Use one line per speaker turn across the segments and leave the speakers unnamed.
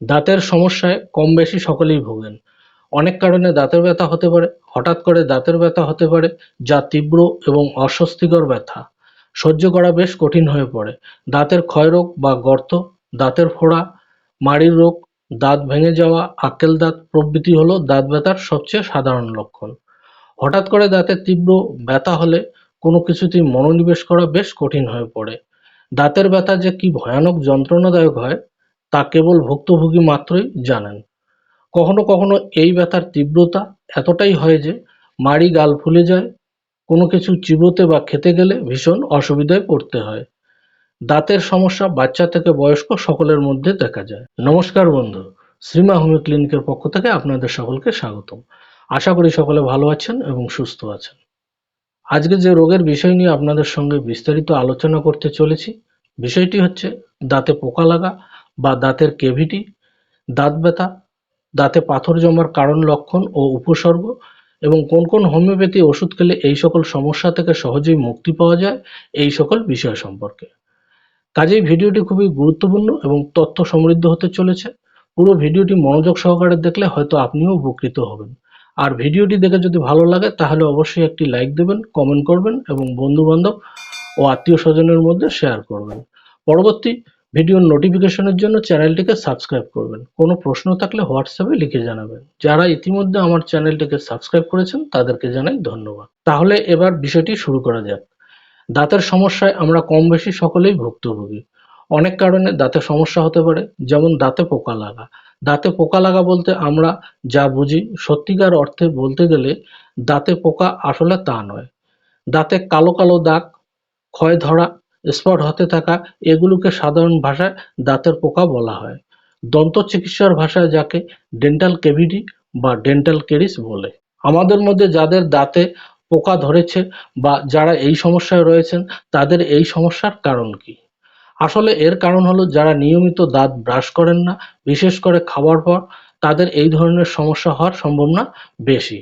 দাঁতের সমস্যায় কম বেশি সকলেই ভোগেন। অনেক কারণে দাঁতের ব্যথা হতে পারে, হঠাৎ করে দাঁতের ব্যথা হতে পারে, যা তীব্র এবং অস্বস্তিকর ব্যথা। সহ্য করা বেশ কঠিন হয়ে পড়ে। দাঁতের ক্ষয়রোগ বা গর্ত, দাঁতের ফোড়া, মাড়ির রোগ, দাঁত ভেঙে যাওয়া, আক্কেল দাঁত প্রভৃতি হলো দাঁত ব্যথার সবচেয়ে সাধারণ লক্ষণ। হঠাৎ করে দাঁতে তীব্র ব্যথা হলে কোনো কিছুতেই মনোনিবেশ করা বেশ কঠিন হয়ে পড়ে। দাঁতের ব্যথা যে কি ভয়ানক যন্ত্রণাদায়ক হয় তা কেবল ভুক্তভোগী মাত্রই জানেন। কখনো কখনো এই ব্যথার তীব্রতা এতটাই হয় যে মাড়ি গাল ফুলে যায়, কোনো কিছু চিবোতে বা খেতে গেলে ভীষণ অসুবিধায় পড়তে হয়। দাঁতের সমস্যা বাচ্চা থেকে বয়স্ক সকলের মধ্যে দেখা যায়। নমস্কার বন্ধু, শ্রীমা হোমিও ক্লিনিকের পক্ষ থেকে আপনাদের সকলকে স্বাগতম। আশা করি সকলে ভালো আছেন এবং সুস্থ আছেন। আজকে যে রোগের বিষয় নিয়ে আপনাদের সঙ্গে বিস্তারিত আলোচনা করতে চলেছি, বিষয়টি হচ্ছে দাঁতে পোকা লাগা বা দাঁতের কেভিটি, দাঁত ব্যথা, দাঁতে পাথর জমার কারণ লক্ষণ ও উপসর্গ এবং কোন কোন হোমিওপ্যাথি ওষুধ খেলে এই সকল সমস্যা থেকে সহজেই মুক্তি পাওয়া যায় এই সকল বিষয় সম্পর্কে। কাজেই ভিডিওটি খুবই গুরুত্বপূর্ণ এবং তথ্য সমৃদ্ধ হতে চলেছে। পুরো ভিডিওটি মনোযোগ সহকারে দেখলে হয়তো আপনিও উপকৃত হবেন। আর ভিডিওটি দেখে যদি ভালো লাগে তাহলে অবশ্যই একটি লাইক দেবেন, কমেন্ট করবেন এবং বন্ধু বান্ধব ও আত্মীয় স্বজনের মধ্যে শেয়ার করবেন। পরবর্তী ভিডিওর নোটিফিকেশনের জন্য চ্যানেলটিকে সাবস্ক্রাইব করবেন। কোনো প্রশ্ন থাকলে হোয়াটসঅ্যাপে লিখে জানাবেন। যারা ইতিমধ্যে আমার চ্যানেলটিকে সাবস্ক্রাইব করেছেন, তাদেরকে জানাই ধন্যবাদ। তাহলে এবার বিষয়টি শুরু করা যাক। দাঁতের সমস্যায় আমরা কম বেশি সকলেই ভুক্তভোগী। অনেক কারণে দাঁতে সমস্যা হতে পারে, যেমন দাঁতে পোকা লাগা। দাঁতে পোকা লাগা বলতে আমরা যা বুঝি, সত্যিকার অর্থে বলতে গেলে দাঁতে পোকা আসলে তা নয়। দাঁতে কালো কালো দাগ, ক্ষয় ধরা স্পট হতে থাকা এগুলোকে সাধারণ ভাষায় দাঁতের পোকা বলা হয়। দন্ত চিকিৎসার ভাষায় যাকে ডেন্টাল কেভিটি বা ডেন্টাল কেরিস বলে। আমাদের মধ্যে যাদের দাঁতে পোকা ধরেছে বা যারা এই সমস্যায় রয়েছেন, তাদের এই সমস্যার কারণ কি? আসলে এর কারণ হলো যারা নিয়মিত দাঁত ব্রাশ করেন না, বিশেষ করে খাওয়ার পর, তাদের এই ধরনের সমস্যা হওয়ার সম্ভাবনা বেশি।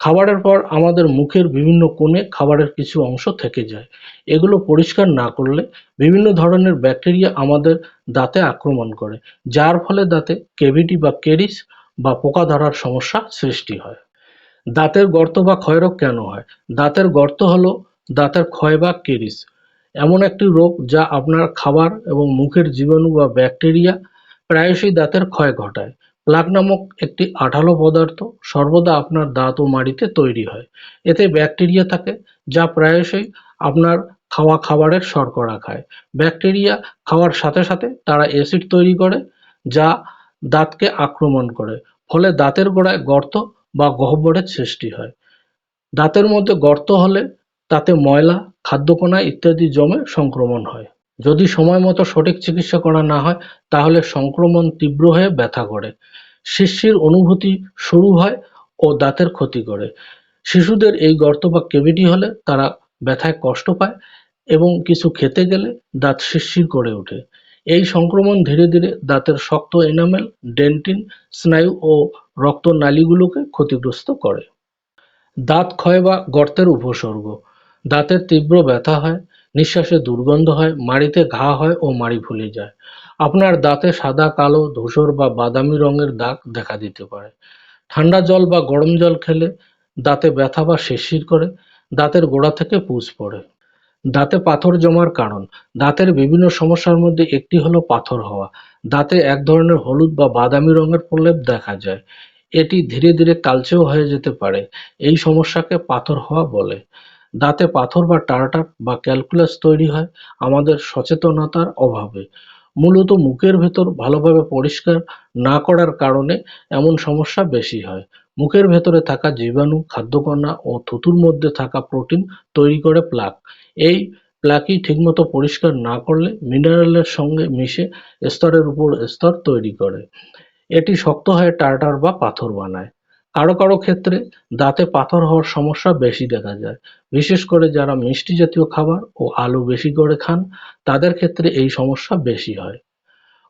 খাবারের পর আমাদের মুখের বিভিন্ন কোণে খাবারের কিছু অংশ থেকে যায়। এগুলো পরিষ্কার না করলে বিভিন্ন ধরনের ব্যাকটেরিয়া আমাদের দাঁতে আক্রমণ করে, যার ফলে দাঁতে কেভিটি বা কেরিস বা পোকা ধরার সমস্যা সৃষ্টি হয়। দাঁতের গর্ত বা ক্ষয়রোগ কেন হয়? দাঁতের গর্ত হলো দাঁতের ক্ষয় বা কেরিস। এমন একটি রোগ যা আপনার খাবার এবং মুখের জীবাণু বা ব্যাকটেরিয়া প্রায়শই দাঁতের ক্ষয় ঘটায়। প্লাক নামক একটি আঠালো পদার্থ সর্বদা আপনার দাঁত ও মাড়িতে তৈরি হয়। এতে ব্যাকটেরিয়া থাকে, যা প্রায়শই আপনার খাওয়া খাবারের শর্করা খায়। ব্যাকটেরিয়া খাওয়ার সাথে সাথে তারা অ্যাসিড তৈরি করে, যা দাঁতকে আক্রমণ করে। ফলে দাঁতের গোড়ায় গর্ত বা গহ্বরের সৃষ্টি হয়। দাঁতের মধ্যে গর্ত হলে তাতে ময়লা, খাদ্যকণা ইত্যাদি জমে সংক্রমণ হয়। যদি সময় মতো সঠিক চিকিৎসা করা না হয়, তাহলে সংক্রমণ তীব্র হয়ে ব্যথা করে। শিরশির অনুভূতি শুরু হয় ও দাঁতের ক্ষতি করে। শিশুদের এই গর্ত বা কেভিটি হলে তারা ব্যথায় কষ্ট পায় এবং কিছু খেতে গেলে দাঁত শিরশির করে ওঠে। এই সংক্রমণ ধীরে ধীরে দাঁতের শক্ত এনামেল, ডেন্টিন, স্নায়ু ও রক্তনালীগুলোকে ক্ষতিগ্রস্ত করে। দাঁত ক্ষয় বা গর্তের উপসর্গ। দাঁতের তীব্র ব্যথা হয় নিঃশ্বাসে দুর্গন্ধ হয়, মাড়িতে ঘা হয় ও মাড়ি ফুলে যায়। আপনার দাঁতে সাদা, কালো, ধূসর বা বাদামি রঙের দাগ দেখা দিতে পারে। ঠান্ডা জল বা গরম জল খেলে দাঁতে ব্যথা বা শিরশির করে, দাঁতের গোড়া থেকে পুজ পড়ে। দাঁতে পাথর জমার কারণ, দাঁতের বিভিন্ন সমস্যার মধ্যে একটি হলো পাথর হওয়া। দাঁতে এক ধরনের হলুদ বা বাদামি রঙের প্রলেপ দেখা যায়। এটি ধীরে ধীরে কালচেও হয়ে যেতে পারে। এই সমস্যাকে পাথর হওয়া বলে। দাঁতে পাথর বা টার্টার বা ক্যালকুলাস তৈরি হয় আমাদের সচেতনতার অভাবে। মূলত মুখের ভেতর ভালোভাবে পরিষ্কার না করার কারণে এমন সমস্যা বেশি হয়। মুখের ভেতরে থাকা জীবাণু, খাদ্যকণা ও থুতুর মধ্যে থাকা প্রোটিন তৈরি করে প্লাক। এই প্লাকই ঠিকমতো পরিষ্কার না করলে মিনারেলের সঙ্গে মিশে স্তরের উপর স্তর তৈরি করে। এটি শক্ত হয়ে টার্টার বা পাথর বানায়। কারও কারও ক্ষেত্রে দাঁতে পাথর হওয়ার সমস্যা বেশি দেখা যায়। বিশেষ করে যারা মিষ্টি জাতীয় খাবার ও আলু বেশি করে খান, তাদের ক্ষেত্রে এই সমস্যা বেশি হয়।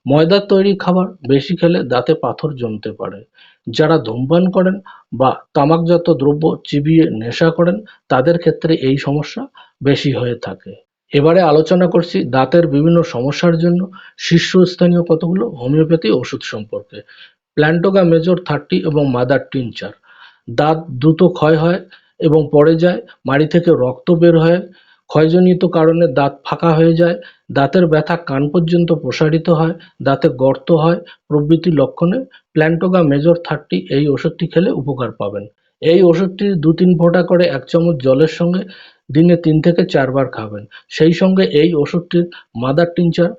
ময়দার তৈরি খাবার বেশি খেলে দাঁতে পাথর জমতে পারে। যারা ধূমপান করেন বা তামাকজাত দ্রব্য চিবিয়ে নেশা করেন, তাদের ক্ষেত্রে এই সমস্যা বেশি হয়ে থাকে। এবারে আলোচনা করছি দাঁতের বিভিন্ন সমস্যার জন্য শীর্ষস্থানীয় কতগুলো হোমিওপ্যাথি ওষুধ সম্পর্কে। প্ল্যান্টোগা মেজর থার্টি এবং মাদার টিনচার দাঁত দ্রুত ক্ষয় হয় এবং পড়ে যায়, মাড়ি থেকে রক্ত বের হয়। ক্ষয়জনিত কারণে দাঁত ফাঁকা হয়ে যায়, দাঁতের ব্যথা কান পর্যন্ত প্রসারিত হয়, দাঁতে গর্ত হয়। প্রভৃতি লক্ষণে প্ল্যান্টোগা মেজর থার্টি এই ওষুধটি খেলে উপকার পাবেন। এই ওষুধটি দু তিন ফোঁটা করে এক চামচ জলের সঙ্গে দিনে তিন থেকে চারবার খাবেন। সেই সঙ্গে এই ওষুধটির মাদার টিনচার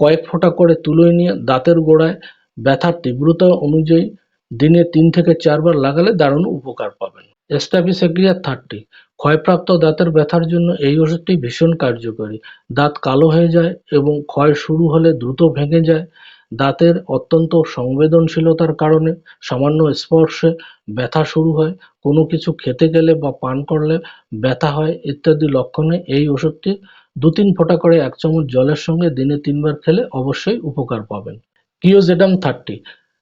কয়েক ফোঁটা করে তুলে নিয়ে দাঁতের গোড়ায় ব্যথার তীব্রতা অনুযায়ী দিনে তিন থেকে চারবার লাগালে দারুণ উপকার পাবেন। স্ট্যাফিসেগ্রিয়া থার্টি ক্ষয়প্রাপ্ত দাঁতের ব্যথার জন্য এই ওষুধটি ভীষণ কার্যকরী। দাঁত কালো হয়ে যায় এবং ক্ষয় শুরু হলে দ্রুত ভেঙে যায়। দাঁতের অত্যন্ত সংবেদনশীলতার কারণে সামান্য স্পর্শে ব্যথা শুরু হয়। কোনো কিছু খেতে গেলে বা পান করলে ব্যথা হয় ইত্যাদি লক্ষণে এই ওষুধটি দু তিন ফোঁটা করে এক চামচ জলের সঙ্গে দিনে তিনবার খেলে অবশ্যই উপকার পাবেন। কিওজেডাম থার্টি।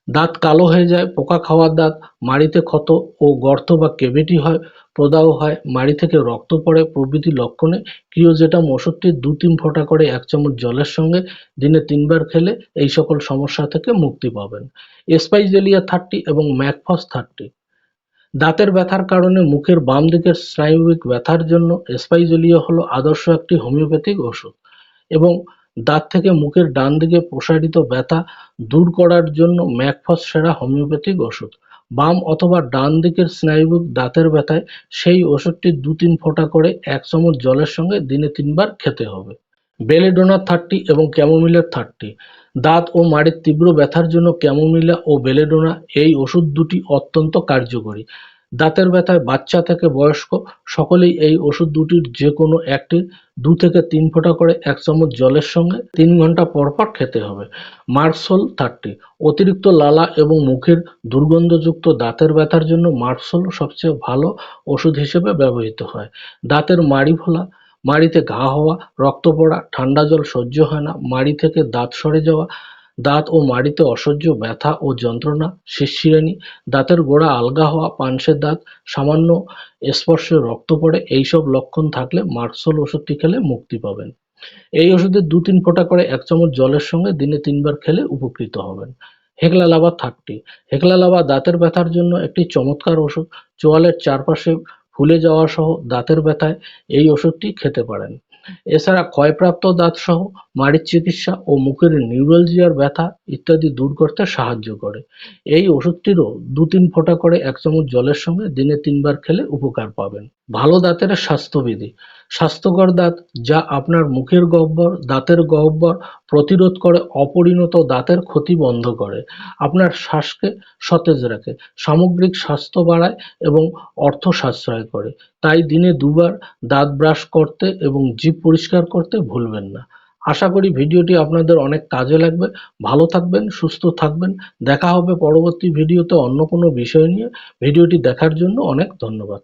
দাঁত কালো হয়ে যায়, পোকা খাওয়ার দাঁত, মাড়িতে ক্ষত ও গর্ত বা কেভিটি হয়, প্রদাহ হয়, মাড়ি থেকে রক্ত পড়ে, প্রভৃতি লক্ষণে কিওজেডাম ওষুধটি দু তিন ফোঁটা করে এক চামচ জলের সঙ্গে দিনে তিনবার খেলে এই সকল সমস্যা থেকে মুক্তি পাবেন। স্পাইজেলিয়া থার্টি এবং ম্যাকফস থার্টি। দাঁতের ব্যথার কারণে মুখের বাম দিকের স্নায়ুবিক ব্যথার জন্য স্পাইজেলিয়া হলো আদর্শ একটি হোমিওপ্যাথিক ওষুধ এবং দাঁত থেকে মুখের ডান দিকে প্রসারিত ব্যথা দূর করার জন্য ম্যাকফস সেরা হোমিওপ্যাথিক ওষুধ। বাম অথবা ডান দিকের স্নায়ুবিক দাঁতের ব্যথায় সেই ওষুধটি দু তিন ফোঁটা করে এক চামচ জলের সঙ্গে দিনে তিনবার খেতে হবে। বেলেডোনা থার্টি এবং ক্যামোমিলের থার্টি। দাঁত ও মাড়ির তীব্র ব্যথার জন্য ক্যামোমিলা ও বেলেডোনা এই ওষুধ দুটি অত্যন্ত কার্যকরী। দাঁতের ব্যথায় বাচ্চা থেকে বয়স্ক সকলেই এই ওষুধ দুটির যে কোনো একটি দু থেকে তিন ফোঁটা করে এক চামচ জলের সঙ্গে তিন ঘণ্টা পর পর খেতে হবে। মার্সোল থার্টি, অতিরিক্ত লালা এবং মুখের দুর্গন্ধযুক্ত দাঁতের ব্যথার জন্য মার্সোল সবচেয়ে ভালো ওষুধ হিসেবে ব্যবহৃত হয়। দাঁতের মাড়ি ফোলা, মাড়িতে ঘা হওয়া, রক্ত পড়া, ঠান্ডা জল সহ্য হয় না, মাড়ি থেকে দাঁত সরে যাওয়া দাঁত ও মাড়িতে অসহ্য ব্যথা ও যন্ত্রণা শিরশিরানি দাঁতের গোড়া আলগা হওয়া, পানসের দাঁত, সামান্য স্পর্শে রক্ত পড়ে, এইসব লক্ষণ থাকলে মার্সোল ওষুধটি খেলে মুক্তি পাবেন। এই ওষুধে দু তিন ফোঁটা করে এক চামচ জলের সঙ্গে দিনে তিনবার খেলে উপকৃত হবেন। হেকলা লাভা থাকটি। হেকলা লাভা দাঁতের ব্যথার জন্য একটি চমৎকার ওষুধ। চোয়ালের চারপাশে ফুলে যাওয়া সহ দাঁতের ব্যথায় এই ওষুধটি খেতে পারেন। এছাড়া ক্ষয়প্রাপ্ত দাঁত সহ মাড়ির চিকিৎসা ও মুখের নিউরোলজিয়ার ব্যথা ইত্যাদি দূর করতে সাহায্য করে। এই ওষুধটিরও দু তিন ফোঁটা করে এক চামচ জলের সঙ্গে দিনে তিনবার খেলে উপকার পাবেন। ভালো দাঁতের স্বাস্থ্যবিধি। স্বাস্থ্যকর দাঁত যা আপনার মুখের গহ্বর, দাঁতের গহ্বর প্রতিরোধ করে, অপরিণত দাঁতের ক্ষতি বন্ধ করে। আপনার শ্বাসকে সতেজ রাখে, সামগ্রিক স্বাস্থ্য বাড়ায় এবং অর্থ সাশ্রয় করে। তাই দিনে দুবার দাঁত ব্রাশ করতে এবং জিভ পরিষ্কার করতে ভুলবেন না। আশা করি ভিডিওটি আপনাদের অনেক কাজে লাগবে। ভালো থাকবেন, সুস্থ থাকবেন। দেখা হবে পরবর্তী ভিডিওতে অন্য কোনো বিষয় নিয়ে। ভিডিওটি দেখার জন্য অনেক ধন্যবাদ।